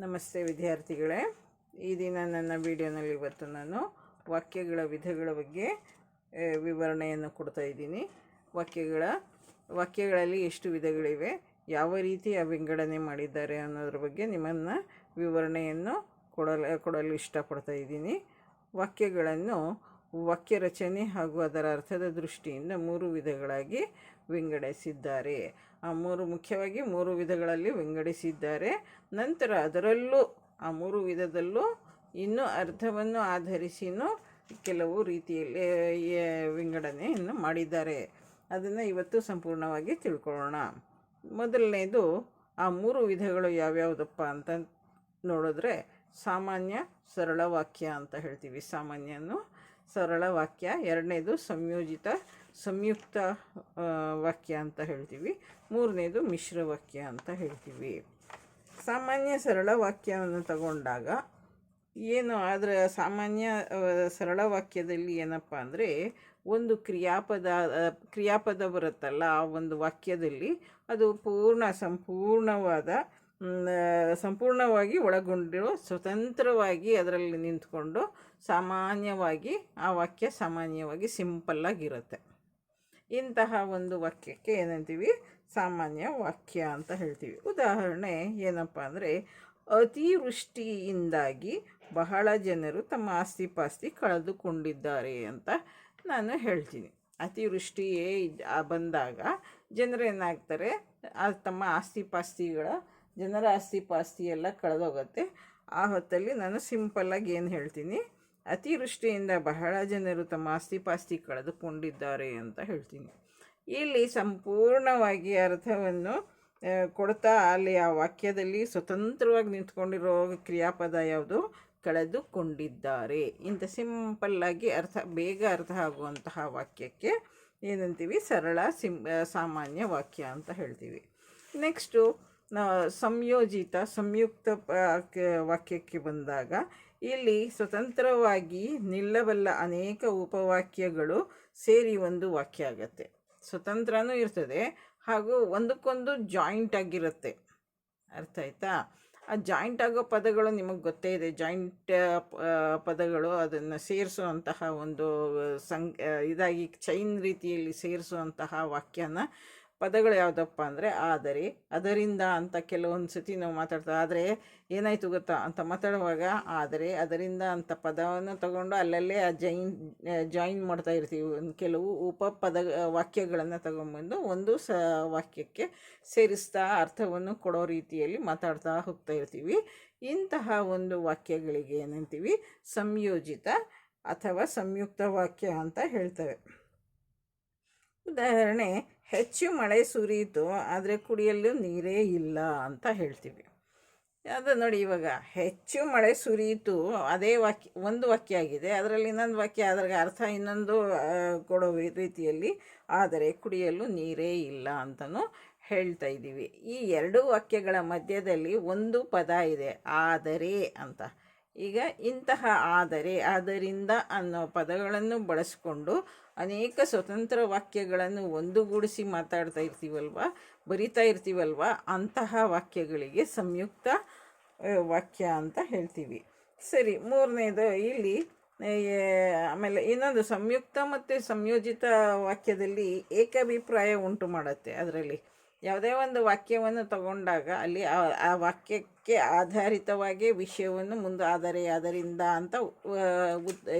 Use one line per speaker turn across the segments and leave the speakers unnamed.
ನಮಸ್ತೆ ವಿದ್ಯಾರ್ಥಿಗಳೇ, ಈ ದಿನ ನನ್ನ ವಿಡಿಯೋನಲ್ಲಿ ಇವತ್ತು ನಾನು ವಾಕ್ಯಗಳ ವಿಧಗಳ ಬಗ್ಗೆ ವಿವರಣೆಯನ್ನು ಕೊಡ್ತಾ ಇದ್ದೀನಿ. ವಾಕ್ಯಗಳ, ವಾಕ್ಯಗಳಲ್ಲಿ ಎಷ್ಟು ವಿಧಗಳಿವೆ, ಯಾವ ರೀತಿ ವಿಂಗಡಣೆ ಮಾಡಿದ್ದಾರೆ ಅನ್ನೋದ್ರ ಬಗ್ಗೆ ನಿಮ್ಮನ್ನು ವಿವರಣೆಯನ್ನು ಕೊಡಲು ಕೊಡಲು ಇಷ್ಟಪಡ್ತಾ ಇದ್ದೀನಿ. ವಾಕ್ಯಗಳನ್ನು ವಾಕ್ಯ ರಚನೆ ಹಾಗೂ ಅದರ ಅರ್ಥದ ದೃಷ್ಟಿಯಿಂದ ಮೂರು ವಿಧಗಳಾಗಿ ವಿಂಗಡಿಸಿದ್ದಾರೆ. ಮೂರು ಮುಖ್ಯವಾಗಿ ಮೂರು ವಿಧಗಳಲ್ಲಿ ವಿಂಗಡಿಸಿದ್ದಾರೆ. ನಂತರ ಅದರಲ್ಲೂ ಆ ಮೂರು ವಿಧದಲ್ಲೂ ಇನ್ನೂ ಅರ್ಥವನ್ನು ಆಧರಿಸಿನೂ ಕೆಲವು ರೀತಿಯಲ್ಲಿ ಆ, ವಿಂಗಡಣೆಯನ್ನು ಮಾಡಿದ್ದಾರೆ. ಅದನ್ನು ಇವತ್ತು ಸಂಪೂರ್ಣವಾಗಿ ತಿಳ್ಕೊಳ್ಳೋಣ. ಮೊದಲನೇದು ಆ ಮೂರು ವಿಧಗಳು ಯಾವ್ಯಾವುದಪ್ಪ ಅಂತ ನೋಡಿದ್ರೆ ಸಾಮಾನ್ಯ ಸರಳ ವಾಕ್ಯ ಅಂತ ಹೇಳ್ತೀವಿ. ಸಾಮಾನ್ಯನು ಸರಳ ವಾಕ್ಯ. ಎರಡನೇದು ಸಂಯೋಜಿತ ಸಂಯುಕ್ತ ವಾಕ್ಯ ಅಂತ ಹೇಳ್ತೀವಿ. ಮೂರನೇದು ಮಿಶ್ರ ವಾಕ್ಯ ಅಂತ ಹೇಳ್ತೀವಿ. ಸಾಮಾನ್ಯ ಸರಳ ವಾಕ್ಯವನ್ನು ತಗೊಂಡಾಗ ಏನು ಆದರೆ ಸಾಮಾನ್ಯ ಸರಳ ವಾಕ್ಯದಲ್ಲಿ ಏನಪ್ಪ ಅಂದರೆ ಒಂದು ಕ್ರಿಯಾಪದ ಕ್ರಿಯಾಪದ ಬರುತ್ತಲ್ಲ ಆ ಒಂದು ವಾಕ್ಯದಲ್ಲಿ ಅದು ಪೂರ್ಣ, ಸಂಪೂರ್ಣವಾದ ಸಂಪೂರ್ಣವಾಗಿ ಒಳಗೊಂಡಿರೋ ಸ್ವತಂತ್ರವಾಗಿ ಅದರಲ್ಲಿ ನಿಂತ್ಕೊಂಡು ಸಾಮಾನ್ಯವಾಗಿ ಆ ವಾಕ್ಯ ಸಾಮಾನ್ಯವಾಗಿ ಸಿಂಪಲ್ಲಾಗಿರುತ್ತೆ. ಇಂತಹ ಒಂದು ವಾಕ್ಯಕ್ಕೆ ಏನಂತೀವಿ? ಸಾಮಾನ್ಯ ವಾಕ್ಯ ಅಂತ ಹೇಳ್ತೀವಿ. ಉದಾಹರಣೆ ಏನಪ್ಪ ಅಂದರೆ, ಅತಿವೃಷ್ಟಿಯಿಂದಾಗಿ ಬಹಳ ಜನರು ತಮ್ಮ ಆಸ್ತಿ ಪಾಸ್ತಿ ಕಳೆದುಕೊಂಡಿದ್ದಾರೆ ಅಂತ ನಾನು ಹೇಳ್ತೀನಿ. ಅತಿವೃಷ್ಟಿಯೇ ಬಂದಾಗ ಜನರು ಏನಾಗ್ತಾರೆ? ಆ, ತಮ್ಮ ಆಸ್ತಿ ಪಾಸ್ತಿಗಳ ಜನರ ಆಸ್ತಿ ಪಾಸ್ತಿ ಎಲ್ಲ ಕಳೆದೋಗತ್ತೆ. ಆ ಹೊತ್ತಲ್ಲಿ ನಾನು ಸಿಂಪಲ್ಲಾಗಿ ಏನು ಹೇಳ್ತೀನಿ? ಅತಿವೃಷ್ಟಿಯಿಂದ ಬಹಳ ಜನರು ತಮ್ಮ ಆಸ್ತಿಪಾಸ್ತಿ ಕಳೆದುಕೊಂಡಿದ್ದಾರೆ ಅಂತ ಹೇಳ್ತೀನಿ. ಇಲ್ಲಿ ಸಂಪೂರ್ಣವಾಗಿ ಅರ್ಥವನ್ನು ಕೊಡ್ತಾ ಅಲ್ಲಿ ಆ ವಾಕ್ಯದಲ್ಲಿ ಸ್ವತಂತ್ರವಾಗಿ ನಿಂತ್ಕೊಂಡಿರೋ ಕ್ರಿಯಾಪದ ಯಾವುದು? ಕಳೆದುಕೊಂಡಿದ್ದಾರೆ. ಇಂಥ ಸಿಂಪಲ್ಲಾಗಿ ಅರ್ಥ, ಬೇಗ ಅರ್ಥ ಆಗುವಂತಹ ವಾಕ್ಯಕ್ಕೆ ಏನಂತೀವಿ? ಸರಳ, ಸಿಂ ಸಾಮಾನ್ಯ ವಾಕ್ಯ ಅಂತ ಹೇಳ್ತೀವಿ. ನೆಕ್ಸ್ಟು ಸಂಯೋಜಿತ, ಸಂಯುಕ್ತ ವಾಕ್ಯಕ್ಕೆ ಬಂದಾಗ ಇಲ್ಲಿ ಸ್ವತಂತ್ರವಾಗಿ ನಿಲ್ಲಬಲ್ಲ ಅನೇಕ ಉಪವಾಕ್ಯಗಳು ಸೇರಿ ಒಂದು ವಾಕ್ಯ ಆಗತ್ತೆ. ಸ್ವತಂತ್ರನೂ ಇರ್ತದೆ, ಹಾಗೂ ಒಂದಕ್ಕೊಂದು ಜಾಯಿಂಟ್ ಆಗಿರುತ್ತೆ. ಅರ್ಥ ಆಯ್ತಾ? ಆ ಜಾಯಿಂಟ್ ಆಗೋ ಪದಗಳು ನಿಮಗೆ ಗೊತ್ತೇ ಇದೆ. ಜಾಯಿಂಟ್ ಪದಗಳು ಅದನ್ನು ಸೇರಿಸುವಂತಹ ಒಂದು ಸಂ ಇದಾಗಿ ಚೈನ್ ರೀತಿಯಲ್ಲಿ ಸೇರಿಸುವಂತಹ ವಾಕ್ಯನ ಪದಗಳು ಯಾವುದಪ್ಪ ಅಂದರೆ ಆದರೆ. ಅದರಿಂದ ಅಂತ ಕೆಲವೊಂದು ಸತಿ ನಾವು ಮಾತಾಡ್ತಾ ಆದರೆ ಏನಾಯಿತು ಗೊತ್ತಾ? ಅಂತ ಮಾತಾಡುವಾಗ ಆದರೆ, ಅದರಿಂದ ಅಂತ ಪದವನ್ನು ತಗೊಂಡು ಅಲ್ಲಲ್ಲೇ ಆ ಜೈನ್, ಜಾಯಿನ್ ಮಾಡ್ತಾ ಇರ್ತೀವಿ. ಒಂದು ಕೆಲವು ಉಪ ಪದ ವಾಕ್ಯಗಳನ್ನು ತಗೊಂಬಂದು ಒಂದು ಸ, ವಾಕ್ಯಕ್ಕೆ ಸೇರಿಸ್ತಾ ಅರ್ಥವನ್ನು ಕೊಡೋ ರೀತಿಯಲ್ಲಿ ಮಾತಾಡ್ತಾ ಹೋಗ್ತಾ ಇರ್ತೀವಿ. ಇಂತಹ ಒಂದು ವಾಕ್ಯಗಳಿಗೆ ಏನಂತೀವಿ? ಸಂಯೋಜಿತ ಅಥವಾ ಸಂಯುಕ್ತ ವಾಕ್ಯ ಅಂತ ಹೇಳ್ತೇವೆ. ಉದಾಹರಣೆ, ಹೆಚ್ಚು ಮಳೆ ಸುರಿಯಿತು, ಆದರೆ ಕುಡಿಯಲು ನೀರೇ ಇಲ್ಲ ಅಂತ ಹೇಳ್ತೀವಿ. ಅದು ನೋಡಿ ಇವಾಗ, ಹೆಚ್ಚು ಮಳೆ ಸುರಿಯಿತು, ಅದೇ ವಾಕ್ಯ, ಒಂದು ವಾಕ್ಯ ಆಗಿದೆ. ಅದರಲ್ಲಿ ಇನ್ನೊಂದು ವಾಕ್ಯ ಅದ್ರಾಗ ಅರ್ಥ ಇನ್ನೊಂದು ಕೊಡೋ ರೀತಿಯಲ್ಲಿ, ಆದರೆ ಕುಡಿಯಲು ನೀರೇ ಇಲ್ಲ ಅಂತಲೂ ಹೇಳ್ತಾ ಇದ್ದೀವಿ. ಈ ಎರಡು ವಾಕ್ಯಗಳ ಮಧ್ಯದಲ್ಲಿ ಒಂದು ಪದ ಇದೆ, ಆದರೆ ಅಂತ. ಈಗ ಇಂತಹ ಆದರೆ ಆದ್ದರಿಂದ ಅನ್ನೋ ಪದಗಳನ್ನು ಬಳಸಿಕೊಂಡು ಅನೇಕ ಸ್ವತಂತ್ರ ವಾಕ್ಯಗಳನ್ನು ಒಂದುಗೂಡಿಸಿ ಮಾತಾಡ್ತಾ ಇರ್ತೀವಲ್ವ, ಬರಿತಾ ಇರ್ತೀವಲ್ವ? ಅಂತಹ ವಾಕ್ಯಗಳಿಗೆ ಸಂಯುಕ್ತ ವಾಕ್ಯ ಅಂತ ಹೇಳ್ತೀವಿ. ಸರಿ, ಮೂರನೇದು ಇಲ್ಲಿ ಆಮೇಲೆ ಇನ್ನೊಂದು ಸಂಯುಕ್ತ ಮತ್ತು ಸಂಯೋಜಿತ ವಾಕ್ಯದಲ್ಲಿ ಏಕಾಭಿಪ್ರಾಯ ಉಂಟು ಮಾಡುತ್ತೆ ಅದರಲ್ಲಿ. ಯಾವುದೇ ಒಂದು ವಾಕ್ಯವನ್ನು ತಗೊಂಡಾಗ ಅಲ್ಲಿ ಆ ವಾಕ್ಯಕ್ಕೆ ಆಧಾರಿತವಾಗಿ ವಿಷಯವನ್ನು ಮುಂದೆ ಆದರೆ ಅದರಿಂದ ಅಂತ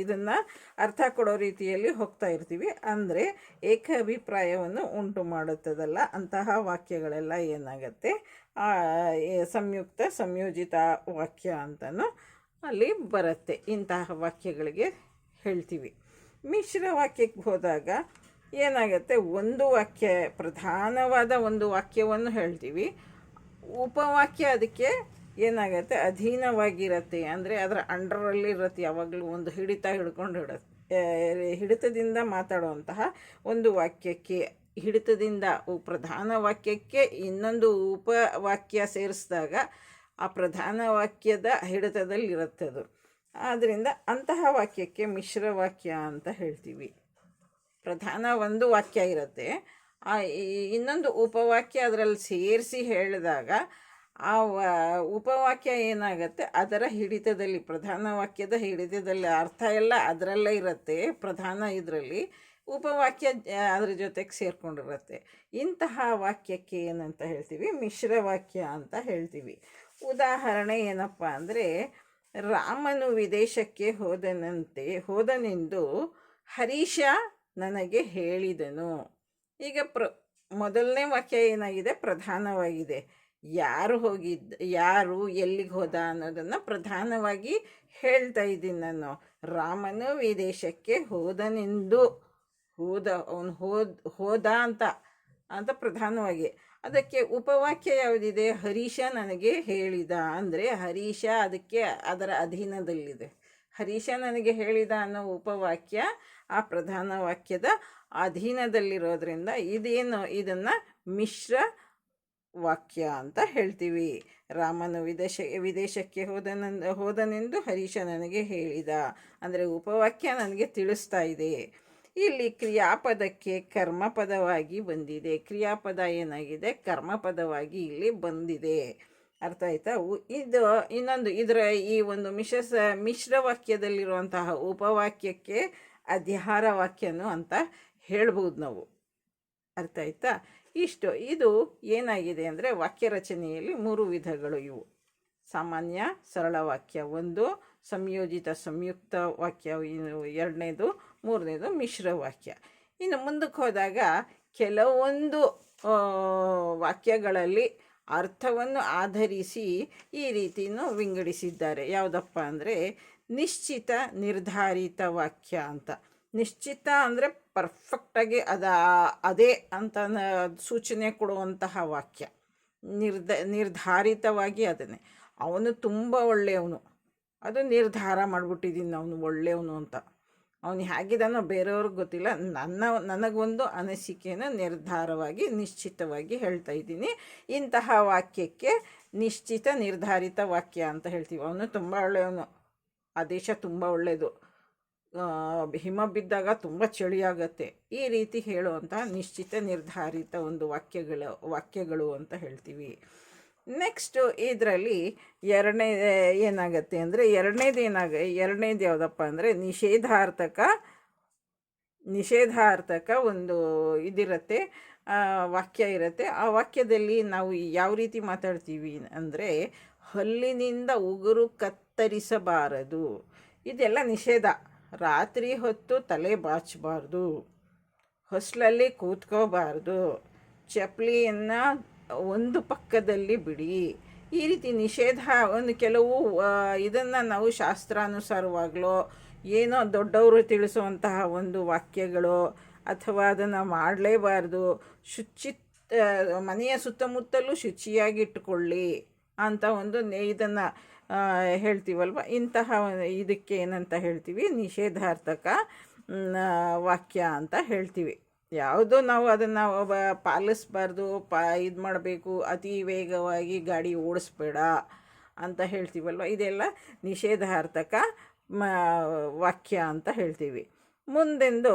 ಇದನ್ನು ಅರ್ಥ ಕೊಡೋ ರೀತಿಯಲ್ಲಿ ಹೋಗ್ತಾ ಇರ್ತೀವಿ. ಅಂದರೆ ಏಕಾಭಿಪ್ರಾಯವನ್ನು ಉಂಟು ಮಾಡುತ್ತದಲ್ಲ, ಅಂತಹ ವಾಕ್ಯಗಳೆಲ್ಲ ಏನಾಗುತ್ತೆ? ಸಂಯುಕ್ತ, ಸಂಯೋಜಿತ ವಾಕ್ಯ ಅಂತಲೂ ಅಲ್ಲಿ ಬರುತ್ತೆ. ಇಂತಹ ವಾಕ್ಯಗಳಿಗೆ ಹೇಳ್ತೀವಿ. ಮಿಶ್ರ ವಾಕ್ಯಕ್ಕೆ ಹೋದಾಗ ಏನಾಗುತ್ತೆ? ಒಂದು ವಾಕ್ಯ, ಪ್ರಧಾನವಾದ ಒಂದು ವಾಕ್ಯವನ್ನು ಹೇಳ್ತೀವಿ. ಉಪವಾಕ್ಯ ಅದಕ್ಕೆ ಏನಾಗುತ್ತೆ? ಅಧೀನವಾಗಿರುತ್ತೆ. ಅಂದರೆ ಅದರ ಅಂಡರಲ್ಲಿ ಇರುತ್ತೆ. ಯಾವಾಗಲೂ ಒಂದು ಹಿಡಿತ ಹಿಡ್ಕೊಂಡು ಹಿಡ ಹಿಡಿತದಿಂದ ಮಾತಾಡುವಂತಹ ಒಂದು ವಾಕ್ಯಕ್ಕೆ, ಹಿಡಿತದಿಂದ ಪ್ರಧಾನ ವಾಕ್ಯಕ್ಕೆ ಇನ್ನೊಂದು ಉಪವಾಕ್ಯ ಸೇರಿಸಿದಾಗ ಆ ಪ್ರಧಾನ ವಾಕ್ಯದ ಹಿಡಿತದಲ್ಲಿ ಇರುತ್ತೆ ಅದು ಆದ್ದರಿಂದ ಅಂತಹ ವಾಕ್ಯಕ್ಕೆ ಮಿಶ್ರ ವಾಕ್ಯ ಅಂತ ಹೇಳ್ತೀವಿ. ಪ್ರಧಾನ ಒಂದು ವಾಕ್ಯ ಇರುತ್ತೆ. ಆ ಇನ್ನೊಂದು ಉಪವಾಕ್ಯ ಅದರಲ್ಲಿ ಸೇರಿಸಿ ಹೇಳಿದಾಗ ಆ ಉಪವಾಕ್ಯ ಏನಾಗುತ್ತೆ? ಅದರ ಹಿಡಿತದಲ್ಲಿ, ಪ್ರಧಾನ ವಾಕ್ಯದ ಹಿಡಿತದಲ್ಲಿ ಅರ್ಥ ಎಲ್ಲ ಅದರಲ್ಲೇ ಇರುತ್ತೆ, ಪ್ರಧಾನ ಇದರಲ್ಲಿ. ಉಪವಾಕ್ಯ ಅದ್ರ ಜೊತೆಗೆ ಸೇರ್ಕೊಂಡಿರುತ್ತೆ. ಇಂತಹ ವಾಕ್ಯಕ್ಕೆ ಏನಂತ ಹೇಳ್ತೀವಿ? ಮಿಶ್ರ ವಾಕ್ಯ ಅಂತ ಹೇಳ್ತೀವಿ. ಉದಾಹರಣೆ ಏನಪ್ಪ ಅಂದರೆ, ರಾಮನು ವಿದೇಶಕ್ಕೆ ಹೋದನಂತೆ, ಹೋದನೆಂದು ಹರೀಶ ನನಗೆ ಹೇಳಿದನು. ಈಗ ಪ್ರ, ಮೊದಲನೇ ವಾಕ್ಯ ಏನಾಗಿದೆ? ಪ್ರಧಾನವಾಗಿದೆ. ಯಾರು ಹೋಗಿದ್ದ, ಯಾರು ಎಲ್ಲಿಗೆ ಹೋದ ಅನ್ನೋದನ್ನು ಪ್ರಧಾನವಾಗಿ ಹೇಳ್ತಾ ಇದ್ದೀನಿ ನಾನು. ರಾಮನು ವಿದೇಶಕ್ಕೆ ಹೋದನೆಂದು, ಹೋದ, ಅವನು ಹೋದ ಹೋದ ಅಂತ ಅಂತ ಪ್ರಧಾನವಾಗಿ. ಅದಕ್ಕೆ ಉಪವಾಕ್ಯ ಯಾವುದಿದೆ? ಹರೀಶ ನನಗೆ ಹೇಳಿದ. ಅಂದರೆ ಹರೀಶ ಅದಕ್ಕೆ ಅದರ ಅಧೀನದಲ್ಲಿದೆ. ಹರೀಶ ನನಗೆ ಹೇಳಿದ ಅನ್ನೋ ಉಪವಾಕ್ಯ ಆ ಪ್ರಧಾನ ವಾಕ್ಯದ ಅಧೀನದಲ್ಲಿರೋದ್ರಿಂದ ಇದೇನು, ಇದನ್ನು ಮಿಶ್ರ ವಾಕ್ಯ ಅಂತ ಹೇಳ್ತೀವಿ. ರಾಮನು ವಿದೇಶ, ವಿದೇಶಕ್ಕೆ ಹೋದನೆಂದು ಹೋದನೆಂದು ಹರೀಶ ನನಗೆ ಹೇಳಿದ. ಅಂದರೆ ಉಪವಾಕ್ಯ ನನಗೆ ತಿಳಿಸ್ತಾ ಇದೆ. ಇಲ್ಲಿ ಕ್ರಿಯಾಪದಕ್ಕೆ ಕರ್ಮಪದವಾಗಿ ಬಂದಿದೆ. ಕ್ರಿಯಾಪದ ಏನಾಗಿದೆ? ಕರ್ಮಪದವಾಗಿ ಇಲ್ಲಿ ಬಂದಿದೆ. ಅರ್ಥ ಆಯ್ತಾ? ಇದು ಇನ್ನೊಂದು, ಇದರ ಈ ಒಂದು ಮಿಶ್ರ ಮಿಶ್ರ ವಾಕ್ಯದಲ್ಲಿರುವಂತಹ ಉಪವಾಕ್ಯಕ್ಕೆ ಅಧ್ಯಾಹಾರ ವಾಕ್ಯನು ಅಂತ ಹೇಳ್ಬೋದು ನಾವು. ಅರ್ಥ ಆಯ್ತಾ? ಇಷ್ಟು. ಇದು ಏನಾಗಿದೆ ಅಂದರೆ ವಾಕ್ಯ ರಚನೆಯಲ್ಲಿ ಮೂರು ವಿಧಗಳು ಇವು. ಸಾಮಾನ್ಯ, ಸರಳ ವಾಕ್ಯ ಒಂದು, ಸಂಯೋಜಿತ, ಸಂಯುಕ್ತ ವಾಕ್ಯ ಎರಡನೇದು, ಮೂರನೇದು ಮಿಶ್ರ ವಾಕ್ಯ. ಇನ್ನು ಮುಂದಕ್ಕೆ ಹೋದಾಗ ಕೆಲವೊಂದು ವಾಕ್ಯಗಳಲ್ಲಿ ಅರ್ಥವನ್ನು ಆಧರಿಸಿ ಈ ರೀತಿಯೂ ವಿಂಗಡಿಸಿದ್ದಾರೆ. ಯಾವುದಪ್ಪ ಅಂದರೆ ನಿಶ್ಚಿತ ನಿರ್ಧಾರಿತ ವಾಕ್ಯ ಅಂತ. ನಿಶ್ಚಿತ ಅಂದರೆ ಪರ್ಫೆಕ್ಟಾಗಿ ಅದ, ಅದೇ ಅಂತ ಸೂಚನೆ ಕೊಡುವಂತಹ ವಾಕ್ಯ. ನಿರ್ಧ ನಿರ್ಧಾರಿತವಾಗಿ ಅದನ್ನೇ. ಅವನು ತುಂಬ ಒಳ್ಳೆಯವನು. ಅದು ನಿರ್ಧಾರ ಮಾಡಿಬಿಟ್ಟಿದ್ದೀನಿ ಅವನು ಒಳ್ಳೆಯವನು ಅಂತ. ಅವನು ಹೇಗಿದ್ದಾನೋ ಬೇರೆಯವ್ರಿಗೆ ಗೊತ್ತಿಲ್ಲ. ನನ್ನ, ನನಗೊಂದು ಅನಿಸಿಕೆಯನ್ನು ನಿರ್ಧಾರವಾಗಿ, ನಿಶ್ಚಿತವಾಗಿ ಹೇಳ್ತಾ ಇದ್ದೀನಿ. ಇಂತಹ ವಾಕ್ಯಕ್ಕೆ ನಿಶ್ಚಿತ ನಿರ್ಧಾರಿತ ವಾಕ್ಯ ಅಂತ ಹೇಳ್ತೀವಿ. ಅವನು ತುಂಬ ಒಳ್ಳೆಯವನು. ಆ ದೇಶ ತುಂಬ ಒಳ್ಳೆಯದು ಹಿಮ ಬಿದ್ದಾಗ ತುಂಬ ಚಳಿ ಆಗತ್ತೆ ಈ ರೀತಿ ಹೇಳುವಂಥ ನಿಶ್ಚಿತ ನಿರ್ಧಾರಿತ ಒಂದು ವಾಕ್ಯಗಳು ವಾಕ್ಯಗಳು ಅಂತ ಹೇಳ್ತೀವಿ. ನೆಕ್ಸ್ಟು ಇದರಲ್ಲಿ ಎರಡನೇ, ಏನಾಗತ್ತೆ ಅಂದರೆ ಎರಡನೇದು ಏನಾಗ, ಎರಡನೇದು ಯಾವುದಪ್ಪ ಅಂದರೆ ನಿಷೇಧಾರ್ಥಕ ನಿಷೇಧಾರ್ಥಕ ಒಂದು ಇದಿರುತ್ತೆ. ವಾಕ್ಯ ಇರುತ್ತೆ. ಆ ವಾಕ್ಯದಲ್ಲಿ ನಾವು ಯಾವ ರೀತಿ ಮಾತಾಡ್ತೀವಿ ಅಂದರೆ ಹಲ್ಲಿನಿಂದ ಉಗುರು ಕತ್ತರಿಸಬಾರದು ಇದೆಲ್ಲ ನಿಷೇಧ. ರಾತ್ರಿ ಹೊತ್ತು ತಲೆ ಬಾಚಬಾರ್ದು. ಹೊಸ್ಲಲ್ಲಿ ಕೂತ್ಕೋಬಾರ್ದು. ಚಪ್ಪಲಿಯನ್ನು ಒಂದು ಪಕ್ಕದಲ್ಲಿ ಬಿಡಿ. ಈ ರೀತಿ ನಿಷೇಧ ಒಂದು ಕೆಲವು ಇದನ್ನು ನಾವು ಶಾಸ್ತ್ರಾನುಸಾರವಾಗಲೋ ಏನೋ ದೊಡ್ಡವರು ತಿಳಿಸುವಂತಹ ಒಂದು ವಾಕ್ಯಗಳು ಅಥವಾ ಅದನ್ನು ಮಾಡಲೇಬಾರ್ದು. ಶುಚಿ ಮನೆಯ ಸುತ್ತಮುತ್ತಲೂ ಶುಚಿಯಾಗಿಟ್ಟುಕೊಳ್ಳಿ ಅಂತ ಒಂದು ಇದನ್ನು ಹೇಳ್ತೀವಲ್ವ? ಇಂತಹ ಇದಕ್ಕೆ ಏನಂತ ಹೇಳ್ತೀವಿ? ನಿಷೇಧಾರ್ಥಕ ವಾಕ್ಯ ಅಂತ ಹೇಳ್ತೀವಿ. ಯಾವುದೋ ನಾವು ಅದನ್ನು ಪಾಲಿಸ್ಬಾರ್ದು, ಪಾ, ಇದು ಮಾಡಬೇಕು, ಅತಿ ವೇಗವಾಗಿ ಗಾಡಿ ಓಡಿಸ್ಬೇಡ ಅಂತ ಹೇಳ್ತೀವಲ್ವ? ಇದೆಲ್ಲ ನಿಷೇಧಾರ್ಥಕ ವಾಕ್ಯ ಅಂತ ಹೇಳ್ತೀವಿ. ಮುಂದೆಂದು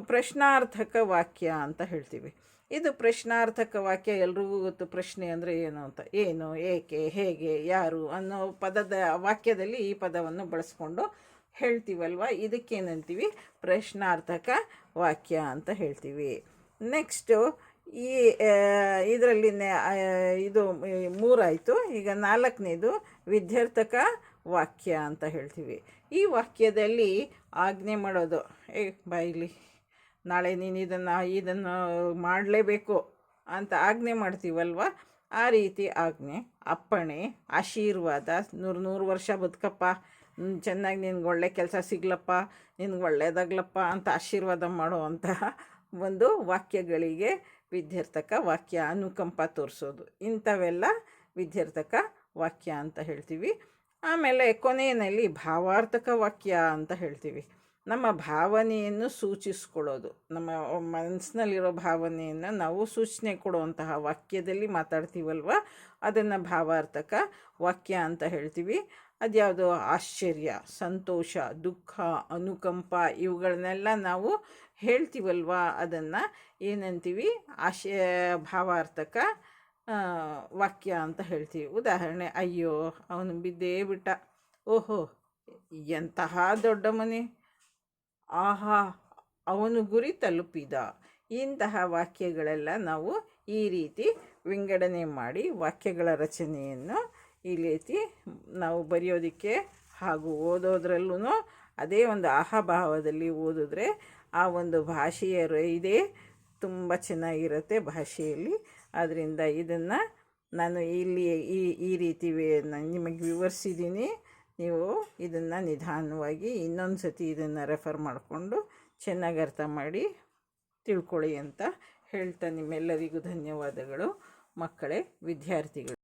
ಪ್ರಶ್ನಾರ್ಥಕ ವಾಕ್ಯ ಅಂತ ಹೇಳ್ತೀವಿ. ಇದು ಪ್ರಶ್ನಾರ್ಥಕ ವಾಕ್ಯ ಎಲ್ರಿಗೂ ಗೊತ್ತು. ಪ್ರಶ್ನೆ ಅಂದರೆ ಏನು ಅಂತ. ಏನು, ಏಕೆ, ಹೇಗೆ, ಯಾರು ಅನ್ನೋ ಪದದ ವಾಕ್ಯದಲ್ಲಿ ಈ ಪದವನ್ನು ಬಳಸ್ಕೊಂಡು ಹೇಳ್ತೀವಲ್ವ? ಇದಕ್ಕೇನಂತೀವಿ? ಪ್ರಶ್ನಾರ್ಥಕ ವಾಕ್ಯ ಅಂತ ಹೇಳ್ತೀವಿ. ನೆಕ್ಸ್ಟು ಈ ಇದರಲ್ಲಿ ಇದು ಮೂರಾಯಿತು. ಈಗ ನಾಲ್ಕನೇದು ವಿದ್ಯಾರ್ಥಕ ವಾಕ್ಯ ಅಂತ ಹೇಳ್ತೀವಿ. ಈ ವಾಕ್ಯದಲ್ಲಿ ಆಜ್ಞೆ ಮಾಡೋದು. ಏ, ಬಾಯಿಲಿ. ನಾಳೆ ನೀನು ಇದನ್ನು ಇದನ್ನು ಮಾಡಲೇಬೇಕು ಅಂತ ಆಜ್ಞೆ ಮಾಡ್ತೀವಲ್ವ? ಆ ರೀತಿ ಆಜ್ಞೆ, ಅಪ್ಪಣೆ, ಆಶೀರ್ವಾದ, ನೂರು ನೂರು ವರ್ಷ ಬದುಕಪ್ಪ ಚೆನ್ನಾಗಿ ನಿನ್ಗೆ ಒಳ್ಳೆ ಕೆಲಸ ಸಿಗ್ಲಪ್ಪ, ನಿನ್ಗೆ ಒಳ್ಳೇದಾಗ್ಲಪ್ಪ ಅಂತ ಆಶೀರ್ವಾದ ಮಾಡುವಂತಹ ಒಂದು ವಾಕ್ಯಗಳಿಗೆ ವಿದ್ಯಾರ್ಥಕ ವಾಕ್ಯ ಅನುಕಂಪ ತೋರಿಸೋದು. ಇಂಥವೆಲ್ಲ ವಿದ್ಯಾರ್ಥಕ ವಾಕ್ಯ ಅಂತ ಹೇಳ್ತೀವಿ. ಆಮೇಲೆ ಕೊನೆಯಲ್ಲಿ ಭಾವಾರ್ಥಕ ವಾಕ್ಯ ಅಂತ ಹೇಳ್ತೀವಿ. ನಮ್ಮ ಭಾವನೆಯನ್ನು ಸೂಚಿಸ್ಕೊಳ್ಳೋದು ನಮ್ಮ ಮನಸ್ಸಿನಲ್ಲಿರೋ ಭಾವನೆಯನ್ನು ನಾವು ಸೂಚನೆ ಕೊಡುವಂತಹ ವಾಕ್ಯದಲ್ಲಿ ಮಾತಾಡ್ತೀವಲ್ವ? ಅದನ್ನು ಭಾವಾರ್ಥಕ ವಾಕ್ಯ ಅಂತ ಹೇಳ್ತೀವಿ. ಅದ್ಯಾವುದು ಆಶ್ಚರ್ಯ, ಸಂತೋಷ, ದುಃಖ, ಅನುಕಂಪ ಇವುಗಳನ್ನೆಲ್ಲ ನಾವು ಹೇಳ್ತೀವಲ್ವ? ಅದನ್ನು ಏನಂತೀವಿ? ಆಶ ಭಾವಾರ್ಥಕ ವಾಕ್ಯ ಅಂತ ಹೇಳ್ತೀವಿ. ಉದಾಹರಣೆ, ಅಯ್ಯೋ, ಅವನು ಬಿದ್ದೇ ಬಿಟ್ಟ. ಓಹೋ, ಎಂತಹ ದೊಡ್ಡ ಮನೆ. ಆಹಾ, ಅವನು ಗುರಿ ತಲುಪಿದ. ಇಂತಹ ವಾಕ್ಯಗಳೆಲ್ಲ ನಾವು ಈ ರೀತಿ ವಿಂಗಡಣೆ ಮಾಡಿ ವಾಕ್ಯಗಳ ರಚನೆಯನ್ನು ಈ ರೀತಿ ನಾವು ಬರೆಯೋದಕ್ಕೆ ಹಾಗೂ ಓದೋದ್ರಲ್ಲೂ ಅದೇ ಒಂದು ಆಹಾಭಾವದಲ್ಲಿ ಓದಿದ್ರೆ ಆ ಒಂದು ಭಾಷೆಯ ಇದೇ ತುಂಬ ಚೆನ್ನಾಗಿರುತ್ತೆ ಭಾಷೆಯಲ್ಲಿ. ಆದ್ದರಿಂದ ಇದನ್ನು ನಾನು ಇಲ್ಲಿ ಈ ಈ ರೀತಿ ನಿಮಗೆ ವಿವರಿಸಿದ್ದೀನಿ. ನೀವು ಇದನ್ನು ನಿಧಾನವಾಗಿ ಇನ್ನೊಂದು ಸತಿ ಇದನ್ನು ರೆಫರ್ ಮಾಡಿಕೊಂಡು ಚೆನ್ನಾಗಿ ಅರ್ಥ ಮಾಡಿ ತಿಳ್ಕೊಳ್ಳಿ ಅಂತ ಹೇಳ್ತಾ ನಿಮ್ಮೆಲ್ಲರಿಗೂ ಧನ್ಯವಾದಗಳು. ಮಕ್ಕಳೇ, ವಿದ್ಯಾರ್ಥಿಗಳು.